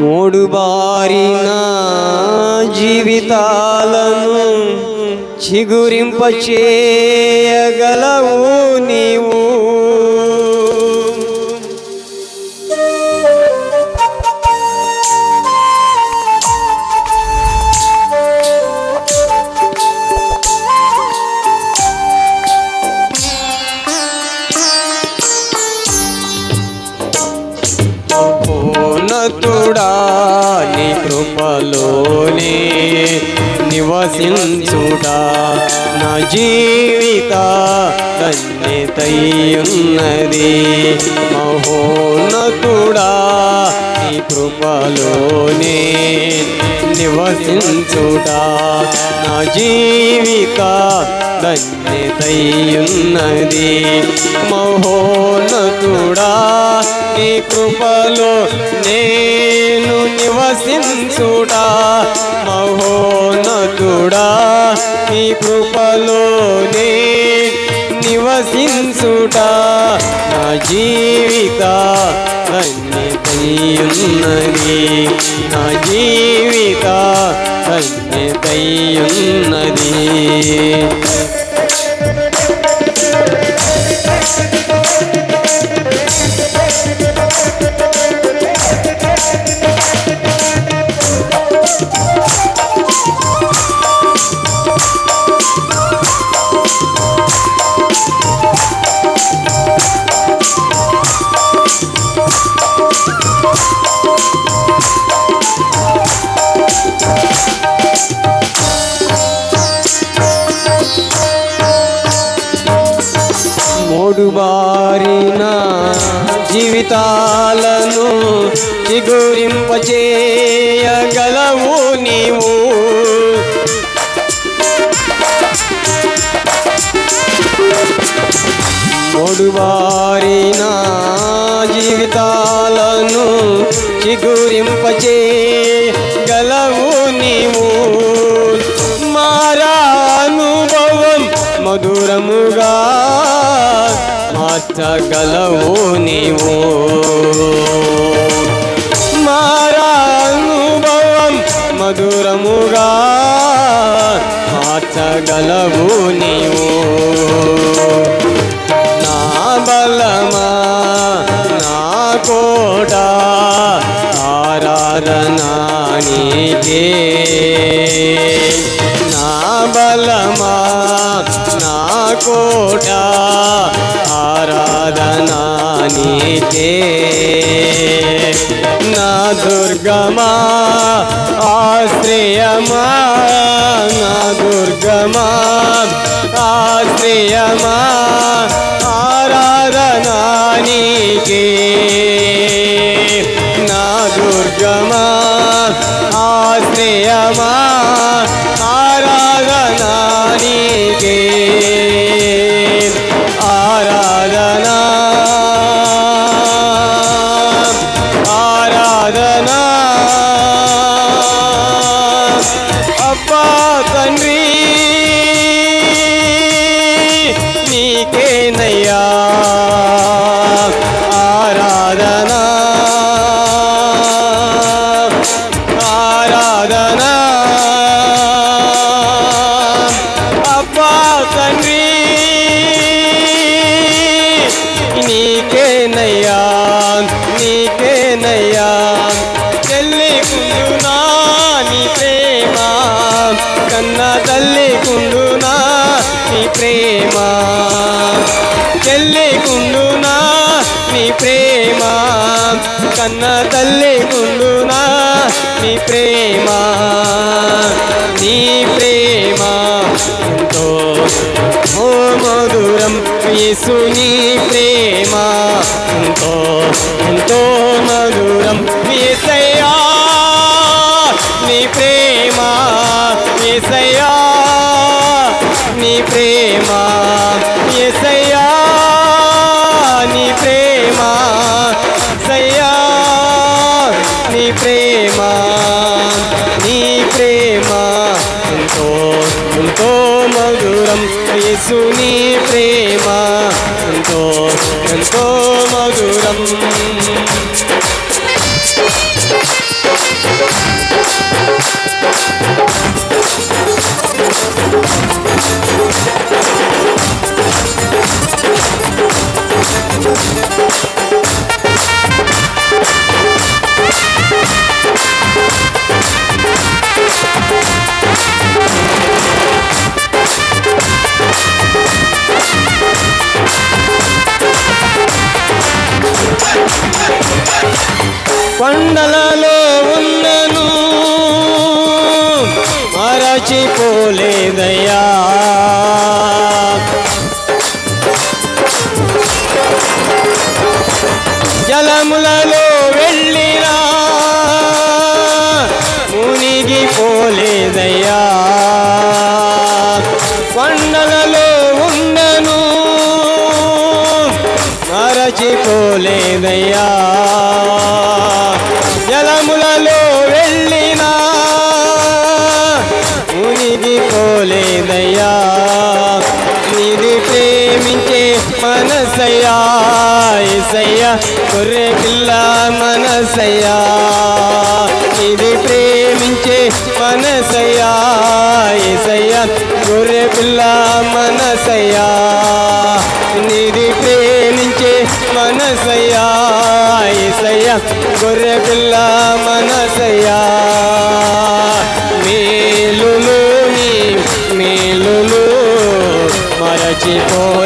మూడు బారిన జీవితాలను చిగురింపచేయగలవు నీవు. ఉన్నతుడా నీ కృపలోనే. నివసించుడా నా జీవిత ధన్యతయున్నది. మహోన్నతుడా నీ కృపలోనే నివసించుడా. నా జీవిత ధన్యతయున్నది. మహోన్నతుడా నీ కృపలో నేను నివసించుడా. మహోన్నతు మహోన్నతుడా నీ కృపలోనే నివసించుట నా జీవిత ధన్యతయున్నది నా జీవిత ధన్యతయున్నది మూడు బారిన జీవితాలను చిగురింపచేయగలవు నీవు. మూడు జీవితాలను చిగురింపచే మార్చగలవు నీవు మారానుభవం మధురముగా మార్చగలవు నీవు నా బలమా నా కోట ఆరాధనానికే నా బలమా నా కోట रानी दे ना दुर्गमा आश्रयमा ना दुर्गमा आश्रयमा आराधनानी के ना दुर्गमा आश्रयमा కన్న తల్లి కుందునా నీ ప్రేమ? చెల్లి కుందునా నీ ప్రేమ? కన్న తల్లి కుందునా నీ ప్రేమ? నీ ప్రేమ? ఎంతో మధురం యేసు నీ ప్రేమ गया। జలములలో వెళ్ళినా మునిగిపోలేదయ్యా కొండలలో ఉండను మరచిపోలేదయ్యా మనసయ్యా గొర్రె పిల్ల మనసయ్యా. ఇది ప్రేమించే మనసయ్యా ఏసయ్యా గొర్రె పిల్ల మనసయ్యా. నిధి ప్రేమించే మనసయ్యా ఏసయ్యా గొర్రె పిల్ల మనసయ్యా. మేలులు నీ మేలులు మరచిపోలేదయ్యా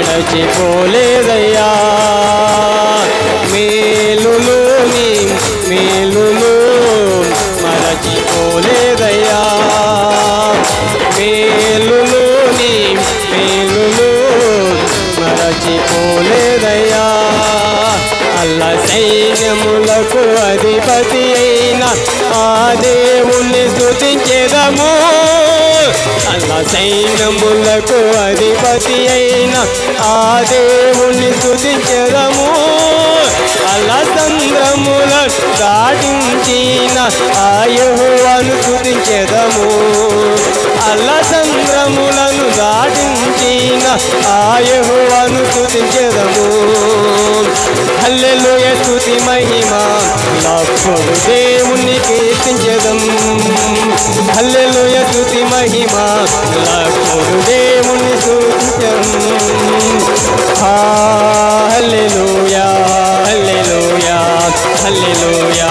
విడచిపోలేదయ్యా మేలులు నీ మేలులు మరచిపోలేదయ్యా. మేలులు నీ మేలులు మరచిపోలేదయ్యా. అల్ల సైన్యములకు అధిపతి అయిన ఆ దేవుణ్ణి స్తుతించెదము. అల్ల సైన్యములకు అధిపతి అయిన ఆ దేవుణ్ణి స్తుతించెదము. అల్ల చంద్రముల దాటించిన ఆ యెహోవాను స్తుతించెదము. అల్లసంద్రములను దాటించిన ఆయహువను స్థుతించెదము హల్లెలుయ ఎస్తుతి మహిమా లక్షణు దేవుణ్ణి కీర్తించదం హల్లెలుయ ఎస్తుతి మహిమా లక్షణు దేవుణ్ణి స్థుతించం హల్లెలుయా హల్లెలుయా హల్లెలుయా.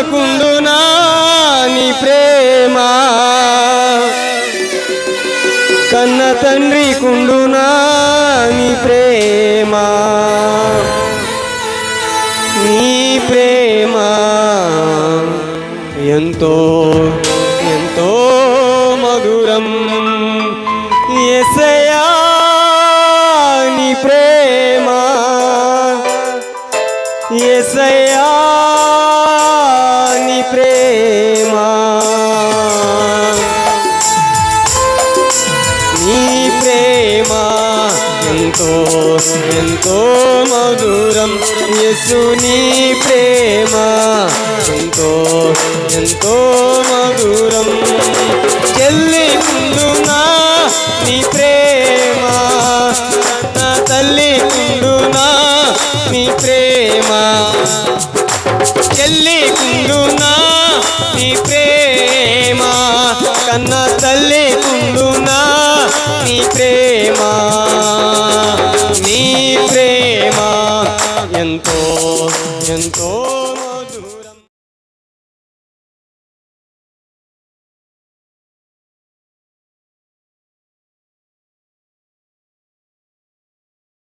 కుండునా నీ ప్రేమ. కన్న తండ్రి కుండునా నీ ప్రేమ. నీ ప్రేమ ఎంతో ఎంతో మధురం. ఎసయా నీ ప్రేమ. ఎసయా ప్రేమ. నీ ప్రేమ ఎంతో ఎంతో మధురం. యసు నీ ప్రేమ ఎంతో ఎంతో మధురం. చెల్లి కుండునా నీ ప్రేమ. నా తల్లి కుండునా నీ ప్రేమ. చెల్లి కుండునా నీ ప్రేమ కన్న తల్లి కుండునా